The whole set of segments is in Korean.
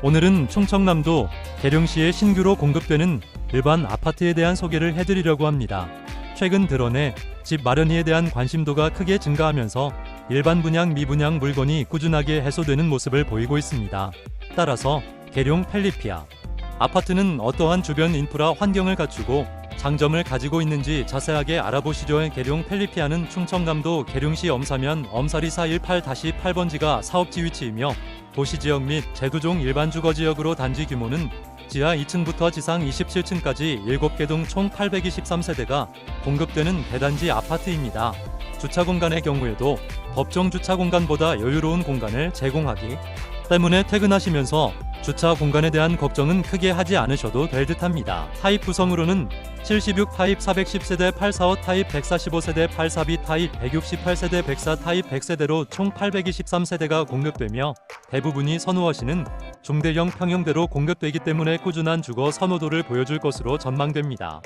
오늘은 충청남도 계룡시의 신규로 공급되는 일반 아파트에 대한 소개를 해드리려고 합니다. 최근 들어내 집 마련에 대한 관심도가 크게 증가하면서 일반 분양 미분양 물건이 꾸준하게 해소되는 모습을 보이고 있습니다. 따라서 계룡 펠리피아 아파트는 어떠한 주변 인프라 환경을 갖추고 장점을 가지고 있는지 자세하게 알아보시죠. 계룡 펠리피아는 충청남도 계룡시 엄사면 엄사리 418-8번지가 사업지 위치이며 도시지역 및 제도종 일반 주거지역으로 단지 규모는 지하 2층부터 지상 27층까지 7개 동 총 823세대가 공급되는 대단지 아파트입니다. 주차 공간의 경우에도 법정 주차 공간보다 여유로운 공간을 제공하기 때문에 퇴근하시면서 주차 공간에 대한 걱정은 크게 하지 않으셔도 될 듯합니다. 타입 구성으로는 76 타입 410세대 845 타입 145세대 842 타입 168세대 104 타입 100세대로 총 823세대가 공급되며 대부분이 선호하시는 중대형 평형대로 공급되기 때문에 꾸준한 주거 선호도를 보여줄 것으로 전망됩니다.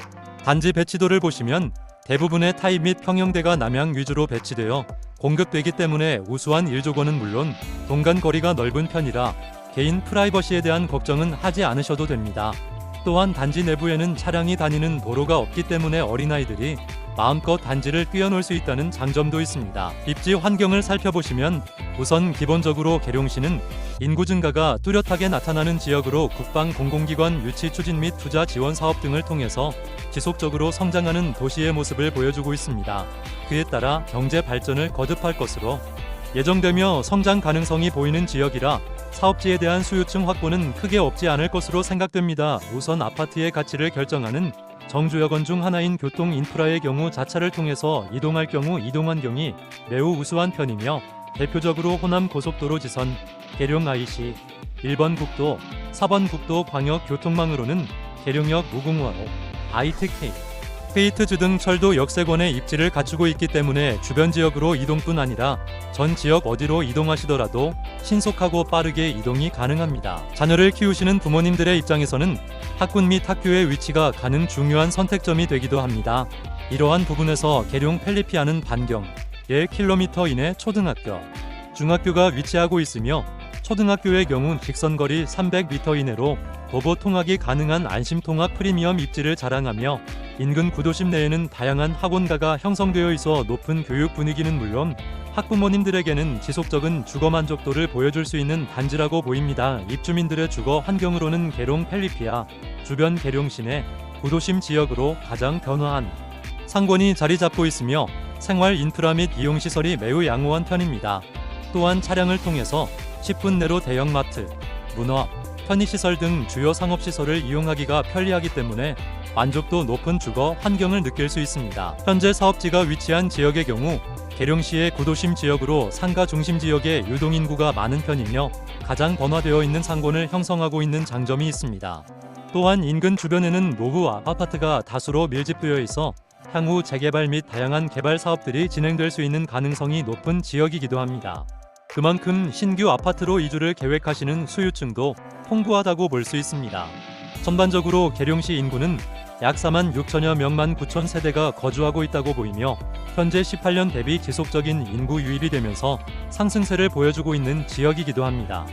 단지 배치도를 보시면 대부분의 타입 및 평형대가 남향 위주로 배치되어 공급되기 때문에 우수한 일조건은 물론 동간 거리가 넓은 편이라 개인 프라이버시에 대한 걱정은 하지 않으셔도 됩니다. 또한 단지 내부에는 차량이 다니는 도로가 없기 때문에 어린아이들이 마음껏 단지를 뛰어놀 수 있다는 장점도 있습니다. 입지 환경을 살펴보시면 우선 기본적으로 계룡시는 인구 증가가 뚜렷하게 나타나는 지역으로 국방 공공기관 유치 추진 및 투자 지원 사업 등을 통해서 지속적으로 성장하는 도시의 모습을 보여주고 있습니다. 그에 따라 경제 발전을 거듭할 것으로 예정되며 성장 가능성이 보이는 지역이라 사업지에 대한 수요층 확보는 크게 없지 않을 것으로 생각됩니다. 우선 아파트의 가치를 결정하는 정주여건 중 하나인 교통 인프라의 경우 자차를 통해서 이동할 경우 이동 환경이 매우 우수한 편이며 대표적으로 호남 고속도로 지선, 계룡 IC, 1번 국도, 4번 국도 광역 교통망으로는 계룡역 무궁화호, ITK, 페이트주 등 철도 역세권의 입지를 갖추고 있기 때문에 주변 지역으로 이동뿐 아니라 전 지역 어디로 이동하시더라도 신속하고 빠르게 이동이 가능합니다. 자녀를 키우시는 부모님들의 입장에서는 학군 및 학교의 위치가 가는 중요한 선택점이 되기도 합니다. 이러한 부분에서 계룡 펠리피아는 반경 1km 이내 초등학교, 중학교가 위치하고 있으며 초등학교의 경우 직선거리 300m 이내로 도보 통학이 가능한 안심통학 프리미엄 입지를 자랑하며 인근 구도심 내에는 다양한 학원가가 형성되어 있어 높은 교육 분위기는 물론 학부모님들에게는 지속적인 주거 만족도를 보여줄 수 있는 단지라고 보입니다. 입주민들의 주거 환경으로는 계룡 펠리피아, 주변 계룡 시내 구도심 지역으로 가장 변화한 상권이 자리 잡고 있으며 생활 인프라 및 이용 시설이 매우 양호한 편입니다. 또한 차량을 통해서 10분 내로 대형마트, 문화, 편의시설 등 주요 상업시설을 이용하기가 편리하기 때문에 만족도 높은 주거 환경을 느낄 수 있습니다. 현재 사업지가 위치한 지역의 경우 계룡시의 구도심 지역으로 상가 중심 지역에 유동인구가 많은 편이며 가장 번화되어 있는 상권을 형성하고 있는 장점이 있습니다. 또한 인근 주변에는 노후 아파트가 다수로 밀집되어 있어 향후 재개발 및 다양한 개발 사업들이 진행될 수 있는 가능성이 높은 지역이기도 합니다. 그만큼 신규 아파트로 이주를 계획하시는 수요층도 풍부하다고 볼 수 있습니다. 전반적으로 계룡시 인구는 약 4만 6천여 명만 9천 세대가 거주하고 있다고 보이며 현재 18년 대비 지속적인 인구 유입이 되면서 상승세를 보여주고 있는 지역이기도 합니다.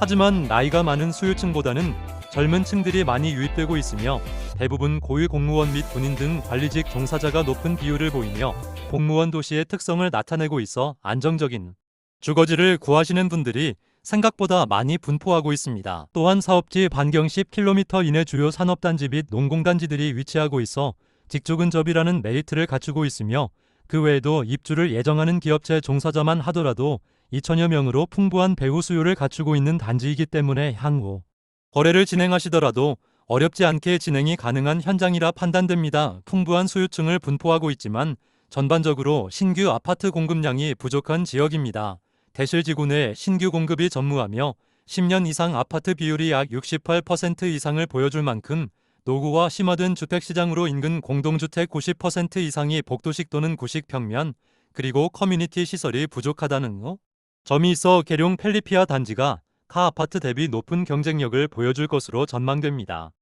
하지만 나이가 많은 수요층보다는 젊은 층들이 많이 유입되고 있으며 대부분 고위 공무원 및 군인 등 관리직 종사자가 높은 비율을 보이며 공무원 도시의 특성을 나타내고 있어 안정적인 주거지를 구하시는 분들이 생각보다 많이 분포하고 있습니다. 또한 사업지 반경 10km 이내 주요 산업단지 및 농공단지들이 위치하고 있어 직주 근접이라는 메리트를 갖추고 있으며 그 외에도 입주를 예정하는 기업체 종사자만 하더라도 2천여 명으로 풍부한 배후 수요를 갖추고 있는 단지이기 때문에 향후 거래를 진행하시더라도 어렵지 않게 진행이 가능한 현장이라 판단됩니다. 풍부한 수요층을 분포하고 있지만 전반적으로 신규 아파트 공급량이 부족한 지역입니다. 대실지구 내 신규 공급이 전무하며 10년 이상 아파트 비율이 약 68% 이상을 보여줄 만큼 노후화 심화된 주택시장으로 인근 공동주택 90% 이상이 복도식 또는 구식 평면 그리고 커뮤니티 시설이 부족하다는 거? 점이 있어 계룡 펠리피아 단지가 타 아파트 대비 높은 경쟁력을 보여줄 것으로 전망됩니다.